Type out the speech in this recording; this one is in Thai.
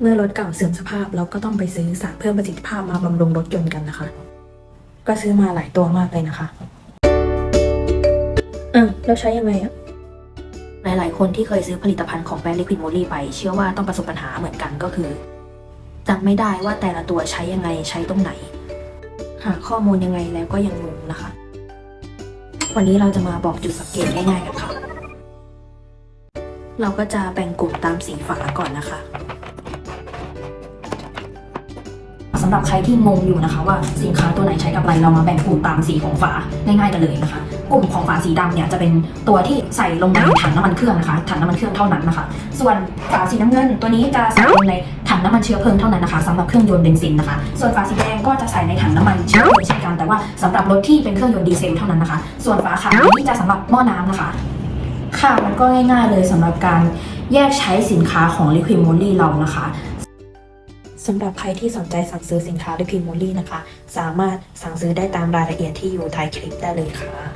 เมื่อรถเก่าเสื่อมสภาพเราก็ต้องไปซื้อสารเพิ่มประสิทธิภาพมาบำรุงรถยนต์กันนะคะ ก็ซื้อมาหลายตัวมากเลยนะคะอะแล้วใช้ยังไงอะหลาย ๆ คนที่เคยซื้อผลิตภัณฑ์ของแบรนด์ลิควิดโมลี่ไป เชื่อว่าต้องประสบปัญหาเหมือนกันก็คือจำไม่ได้ว่าแต่ละตัวใช้ยังไงใช้ตรงไหน หาข้อมูลยังไงแล้วก็ยังงงนะคะ วันนี้เราจะมาบอกจุดสังเกตง่าย ๆ กันค่ะ เราก็จะแบ่งกลุ่มตามสีฝาก่อนนะคะ สำหรับใครที่งงอยู่นะคะว่าสินค้าตัวไหนใช้กับอะไรเรามาแบ่งกลุ่มตามสีของฝาง่ายๆกันเลยนะคะ กลุ่มของฝาสีดำเนี่ยจะเป็นตัวที่ใส่ลงในถังน้ำมันเครื่องนะคะถังน้ำมันเครื่องเท่านั้นนะคะ ส่วนฝาสีน้ำเงินตัวนี้จะใส่ลงในถังน้ำมันเชื้อเพลิงเท่านั้นนะคะสำหรับเครื่องยนต์เบนซินนะคะ ส่วนฝาสีแดงก็จะใส่ในถังน้ำมันเชื้อเพลิงเช่นกันแต่ว่าสำหรับรถที่เป็นเครื่องยนต์ดีเซลเท่านั้นนะคะ ส่วนฝาขาวนี่จะสำหรับหม้อน้ำนะคะค่ะมันก็ง่ายๆเลยสำหรับการแยกใช้สินค้าของ Liquid Moly เรานะคะ สำหรับใครที่สนใจสั่งซื้อสินค้าด้วยพิมโมลี่นะคะ สามารถสั่งซื้อได้ตามรายละเอียดที่อยู่ท้ายคลิปได้เลยค่ะ